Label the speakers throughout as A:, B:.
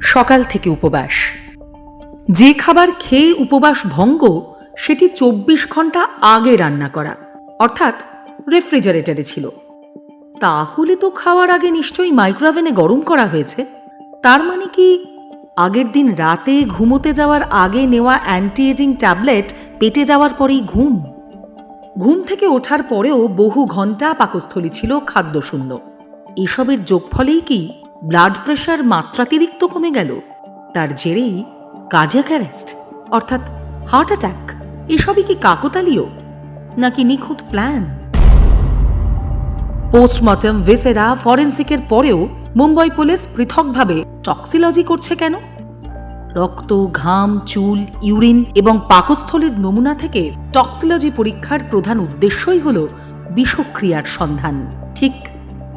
A: সকাল থেকে উপবাস। যে খাবার খেয়ে উপবাস ভঙ্গ, সেটি চব্বিশ ঘণ্টা আগে রান্না করা, অর্থাৎ রেফ্রিজারেটরে ছিল। তাহলে তো খাওয়ার আগে নিশ্চয়ই মাইক্রোওভেনে গরম করা হয়েছে। তার মানে কি আগের দিন রাতে ঘুমোতে যাওয়ার আগে নেওয়া অ্যান্টি এজিং ট্যাবলেট পেটে যাওয়ার পরেই ঘুম? ঘুম থেকে ওঠার পরেও বহু ঘণ্টা পাকস্থলী ছিল খাদ্যশূন্য। এসবের যোগফলেই কি ব্লাড প্রেশার মাত্রাতিরিক্ত কমে গেল। তার জেরেই কার্ডিয়াক অ্যারেস্ট অর্থাৎ হার্ট অ্যাটাক এসবই কি কাকতালীয়, নাকি নিখুঁত প্ল্যান পোস্টমর্টম ভেসেরা ফরেন্সিকের পরেও মুম্বাই পুলিশ পৃথকভাবে টক্সিলজি করছে কেন? রক্ত, ঘাম, চুল ইউরিন এবং পাকস্থলীর নমুনা থেকে টক্সিলজি পরীক্ষার প্রধান উদ্দেশ্যই হল বিষক্রিয়ার সন্ধান। ঠিক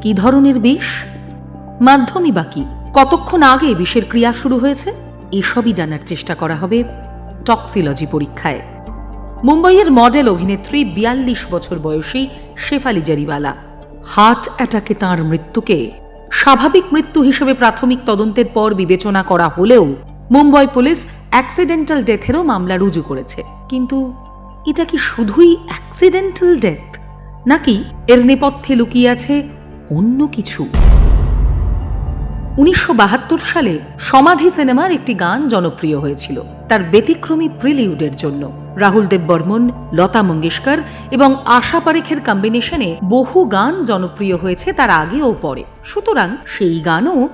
A: কি ধরনের বিষ? মাধ্যমই বাকি কতক্ষণ আগে বিষের ক্রিয়া শুরু হয়েছে? এসবই জানার চেষ্টা করা হবে টক্সিলজি পরীক্ষায়। মুম্বাইয়ের মডেল অভিনেত্রী বিয়াল্লিশ বছর বয়সী শেফালি জারিওয়ালা। হার্ট অ্যাটাকে তাঁর মৃত্যুকে স্বাভাবিক মৃত্যু হিসেবে প্রাথমিক তদন্তের পর বিবেচনা করা হলেও মুম্বাই পুলিশ অ্যাক্সিডেন্টাল ডেথেরও মামলা রুজু করেছে। কিন্তু এটা কি শুধুই অ্যাক্সিডেন্টাল ডেথ? নাকি এর নেপথ্যে লুকিয়ে আছে অন্য কিছু? উনিশশো বাহাত্তর সালে সমাধি সিনেমার একটি গান জনপ্রিয় হয়েছিল। তার ব্যতিক্রমী প্রিলিউডের জন্য। রাহুল দেব বর্মন লতা মঙ্গেশকর এবং আশা পারেখের কম্বিনেশনে বহু গান জনপ্রিয় হয়েছে তার আগে ও পরে। সুতরাং সেই গানও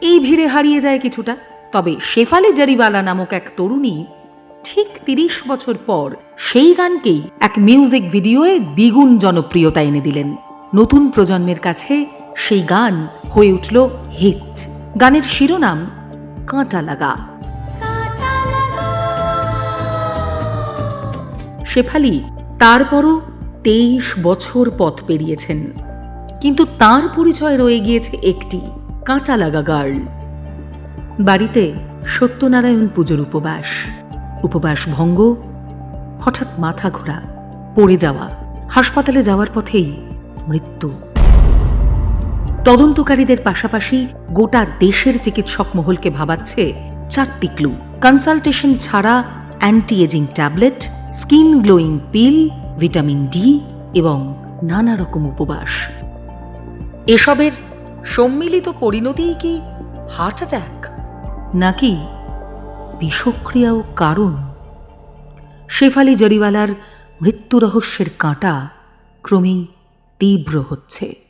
A: এই ভিড়ে হারিয়ে যায় কিছুটা। তবে শেফালি জারিওয়ালা নামক এক তরুণী ঠিক তিরিশ বছর পর সেই গানকেই এক মিউজিক ভিডিওয়ে দ্বিগুণ জনপ্রিয়তা এনে দিলেন। নতুন প্রজন্মের কাছে সেই গান হয়ে উঠল হিট। গানের শিরোনাম কাঁটা লাগা শেফালি তারপরও তেইশ বছর পথ পেরিয়েছেন, কিন্তু তার পরিচয় রয়ে গিয়েছে একটি কাঁটা লাগা গার্ল বাড়িতে সত্যনারায়ণ পুজোর উপবাস উপবাস ভঙ্গ, হঠাৎ মাথা ঘোরা, পড়ে যাওয়া, হাসপাতালে যাওয়ার পথেই মৃত্যু। তদন্তকারীদের পাশাপাশি গোটা দেশের চিকিৎসক মহলকে ভাবাচ্ছে চারটি ক্লু। কনসালটেশন ছাড়া anti ageing tablet, skin glowing pill, vitamin D এবং নানা রকম উপবাস। এসবের সম্মিলিত পরিণতিই কি হার্ট অ্যাটাক? নাকি বিষক্রিয়াও কারণ? শেফালি জরিওয়ালার মৃত্যু রহস্যের কাঁটা ক্রমেই তীব্র হচ্ছে।